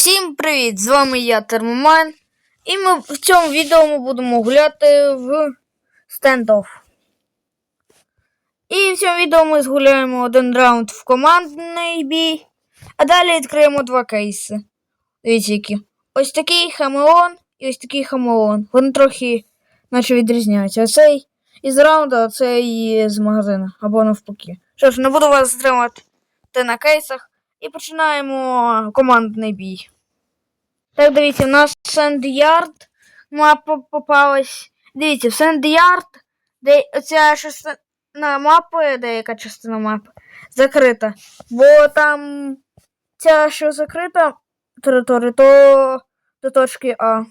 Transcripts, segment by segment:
Всім привіт! З вами я Термоман. І ми в цьому відео ми будемо гуляти в стендофф. І в цьому відео ми згуляємо один раунд в командний бій, а далі відкриємо два кейси. Дивіться які. Ось такий хамелеон і ось такий хамелеон. Вони трохи наче відрізняються. Оцей із раунду, а цей з магазину. Або навпаки. Що ж, не буду вас затримати на кейсах. І починаємо командний бій. Так, дивіться, у нас Сендярд мапа попалась. Дивіться, в Сендярд, де оця частина мапи, деяка частина мапи, закрита. Бо там ця, що закрита територія, то до точки А.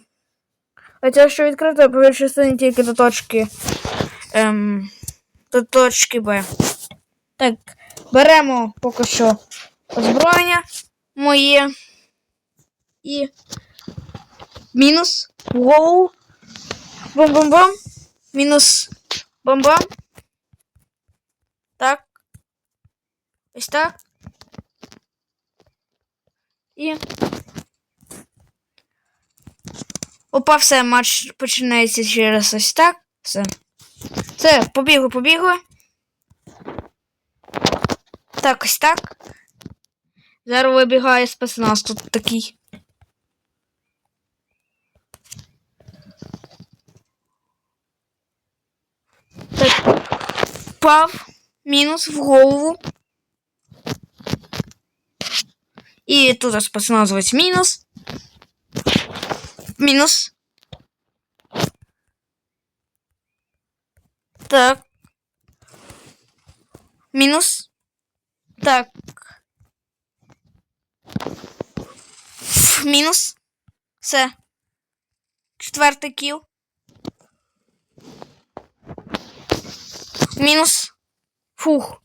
А ця, що відкрита, по частині тільки до точки ем, до точки Б. Так, беремо поки що озброєння моє. І мінус в голову. Бам-бам-бам. Мінус бам-бам. Так. Ось так. І. Опа, все, матч починається через ось так. Все. Все, побігли, побігли. Так, ось так. Зараз вибігає спецназ тут такий. Так. Пав. Мінус в голову. І тут спецназовець мінус. Мінус. Так. Мінус. Так. Мінус. Все. Четвертий кіл. Мінус. Фух.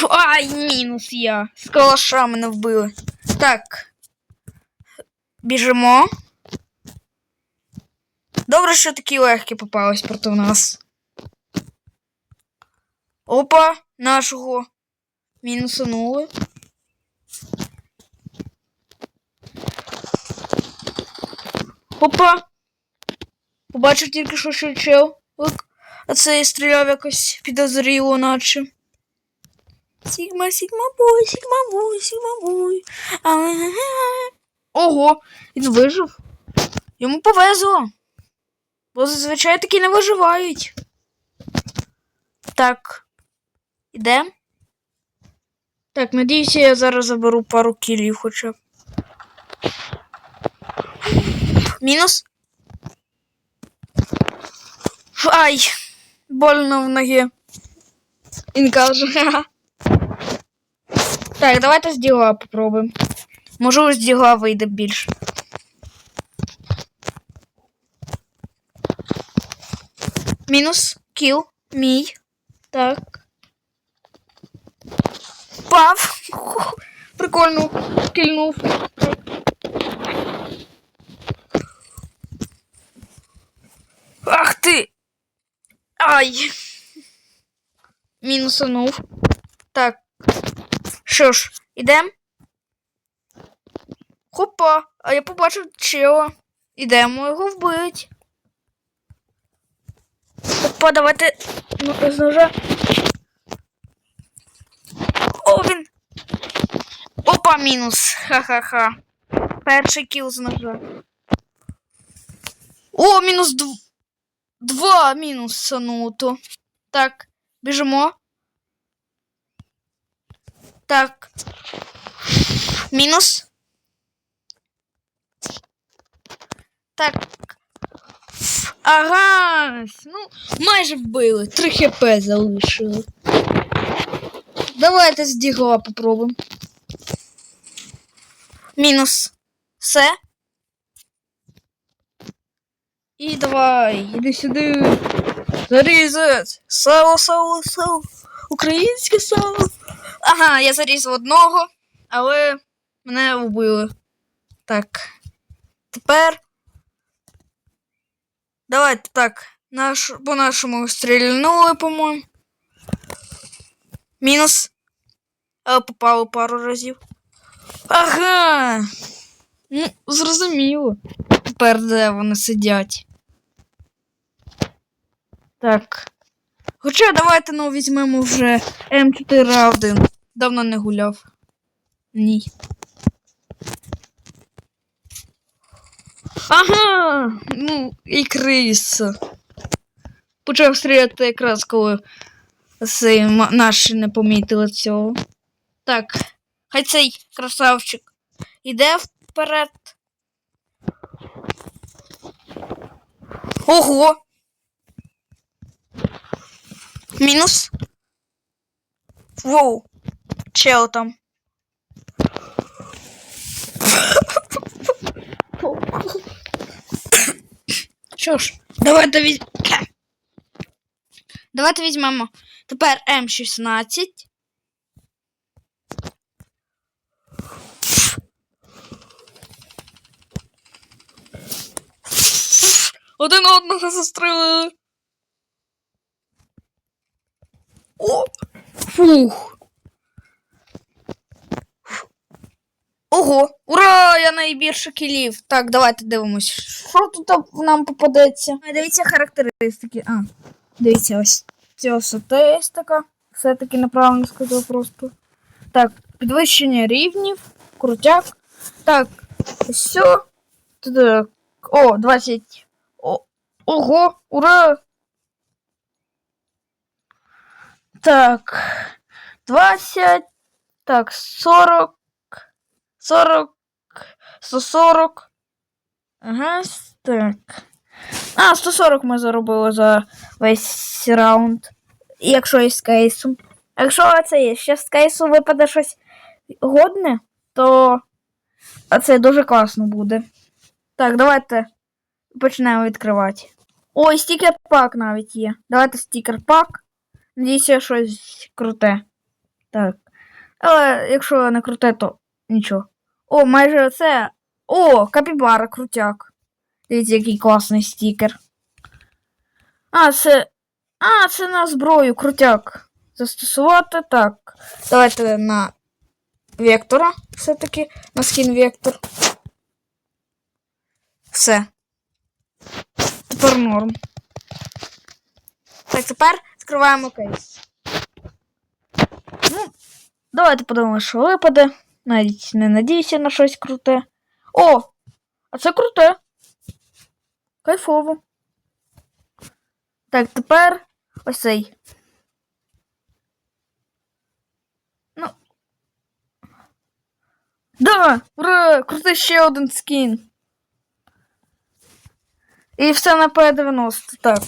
Фу, Ай, мінус я. З калаша мене вбили. Так. Біжимо. Добре, що такі легкі попались нас. Опа, нашого мінусанули. Опа. Побачив тільки що що чел. А це стріляв якось підозріло, наче. Сігма, сігма бой, сігма бой, сігма бой. А-а-а. Ого, він вижив. Йому повезло. Бо зазвичай такі не виживають. Так. Ідем. Так, надіюся, я зараз заберу пару кілів хоча б. Мінус. Ай! Больно в ногі. Він Так, давайте з діла попробуємо. Може, з діла вийде більше. Мінус кіл мій. Так. Пав. Прикольно кільнув. Ах ти! Ай! Мінусанув. Так. Що ж, ідем? Хопа, а я побачив чела. Ідемо його вбить. Опа, давайте ну, з ножа. О, він. Опа, мінус. Ха-ха-ха. Перший кіл з ножа. О, мінус дв... два мінус сануто. Так, біжимо. Так. Мінус. Так. Ага. Ну, майже вбили. 3 хп залишили. Давайте з дігла попробуємо. Мінус. Все. І давай, іди сюди. Зарізать. Сало, сало, сало. Українське сало. Ага, я зарізав одного, але мене вбили. Так. Тепер. Давайте так. Наш, по нашому стрільнули, по-моєму. Мінус. Але попали пару разів. Ага. Ну, зрозуміло. Тепер де вони сидять. Так. Хоча давайте ну, візьмемо вже М4А1. Давно не гуляв. Ні. Ага, ну і криса. Почав стріляти якраз коли м- наші не помітили цього. Так, хай цей красавчик іде вперед. Ого! Мінус. Воу. Чел там. Що ж, давайте візь... Давайте візьмемо тепер М16. Один одного застрелили. О! Фух. Ого! Ура! Я найбільше кілів. Так, давайте дивимось. Що тут нам попадеться? Дивіться характеристики. А, дивіться, ось ця статистика. Все-таки неправильно сказав просто. Так, підвищення рівнів, крутяк. Так, все. Так. О, 20. О, ого, ура! Так, 20. Так, 40. 40. 140. Ага, так. А, 140 ми заробили за весь раунд. Якщо із кейсом. Якщо це є, ще з кейсу випаде щось годне, то це дуже класно буде. Так, давайте почнемо відкривати. Ой, стікер пак навіть є. Давайте стікер пак. Надіюся, щось круте. Так. Але якщо не круте, то нічого. О, майже це. О, капібара крутяк. Дивіться, який класний стікер. А, це. А, це на зброю, крутяк. Застосувати. Так. Давайте на вектора. Все-таки. На скін вектор. Все. Тепер норм. Так, тепер скриваємо кейс. Ну, давайте подивимося, що випаде. Навіть не надіюся на щось круте. О! А це круте. Кайфово. Так, тепер ось цей. Ну. Да! Ура! Крутий ще один скін. І все на П90. Так.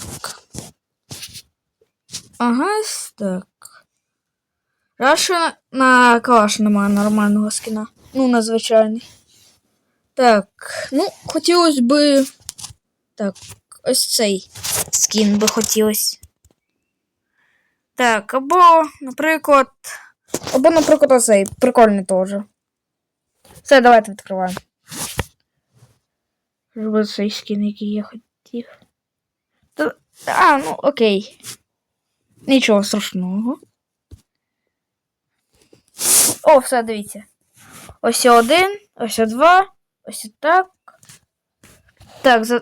Ага, ось так. Раніше на, калаш немає нормального скіна. Ну, на звичайний. Так, ну, хотілося би. Так, ось цей скін би хотілося. Так, або, наприклад. Або, наприклад, оцей. Прикольний теж. Все, давайте відкриваємо. Щоб цей скін, який я хотів. А, ну окей. Нічого страшного. О, все, дивіться. Ось один, ось два, ось так. Так, за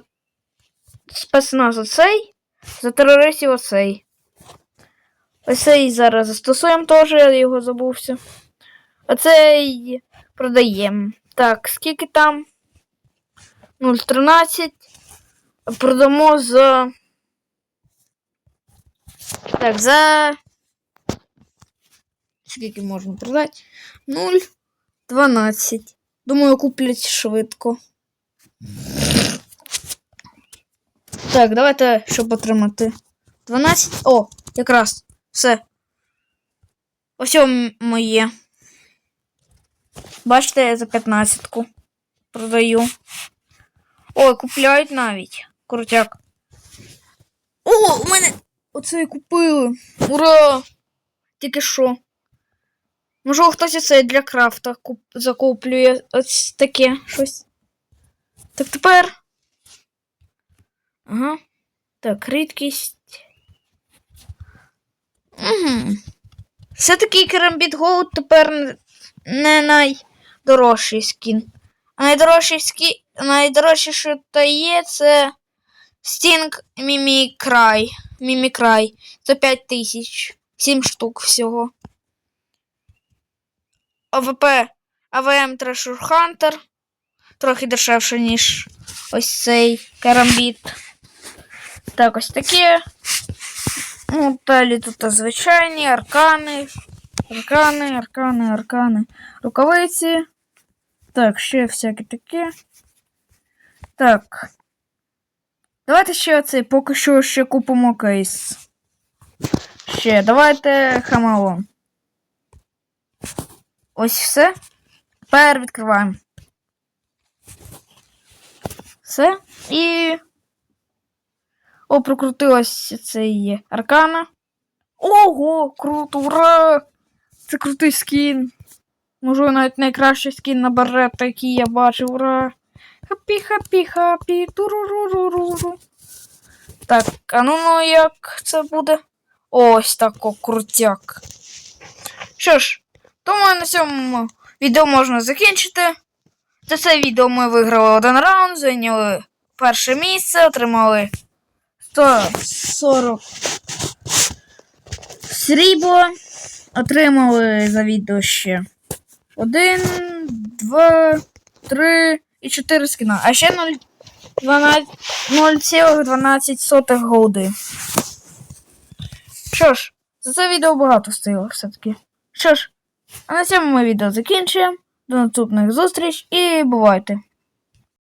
спецназ оцей, за терористів оцей. Ось цей зараз застосуємо теж, я його забувся. Оцей продаємо. Так, скільки там? 0,13. Продамо за. Так, за. Скільки можна продати? 0,12. Думаю, куплять швидко. Так, давайте, щоб отримати. 12. О, якраз. Все. Ось моє. Бачите, я за 15-ку продаю. Ой, купляють навіть. Крутяк. О, у мене оце і купили. Ура! Тільки що. Можливо, хтось оце для крафта куп... закуплює ось таке щось. Так тепер. Ага. Так, рідкість. Угу. Все-таки Керамбіт Голд тепер не найдорожчий скін. А найдорожчий скін, найдорожче, що та є, це Стінг Мімікрай. Мімікрай. За 5 тисяч. 7 штук всього. ОВП АВМ Трешур Хантер. Трохи дешевше, ніж ось цей карамбіт. Так, ось таке. Ну, далі тут звичайні аркани. Аркани, аркани, аркани. Рукавиці. Так, ще всяке таке. Так. Давайте ще оцей, поки що ще купимо кейс. Ще, давайте хамелон. Ось все. Тепер відкриваємо. Все. І. О, прокрутилось цей аркана. Ого, круто, ура! Це крутий скін. Можливо, навіть найкращий скін на барета, який я бачив, ура! Хапі, хапі, хапі, туруруруруру. Так, а ну ну як це буде? Ось тако крутяк. Що ж, думаю, на цьому відео можна закінчити. За це відео ми виграли один раунд, зайняли перше місце, отримали 140 срібла. Отримали за відео ще 1, 2, 3 і 4 скіна. А ще 0,12 0,12 голди. Що ж, за це відео багато стоїло все-таки. Що ж, а на цьому ми відео закінчуємо. До наступних зустріч і бувайте!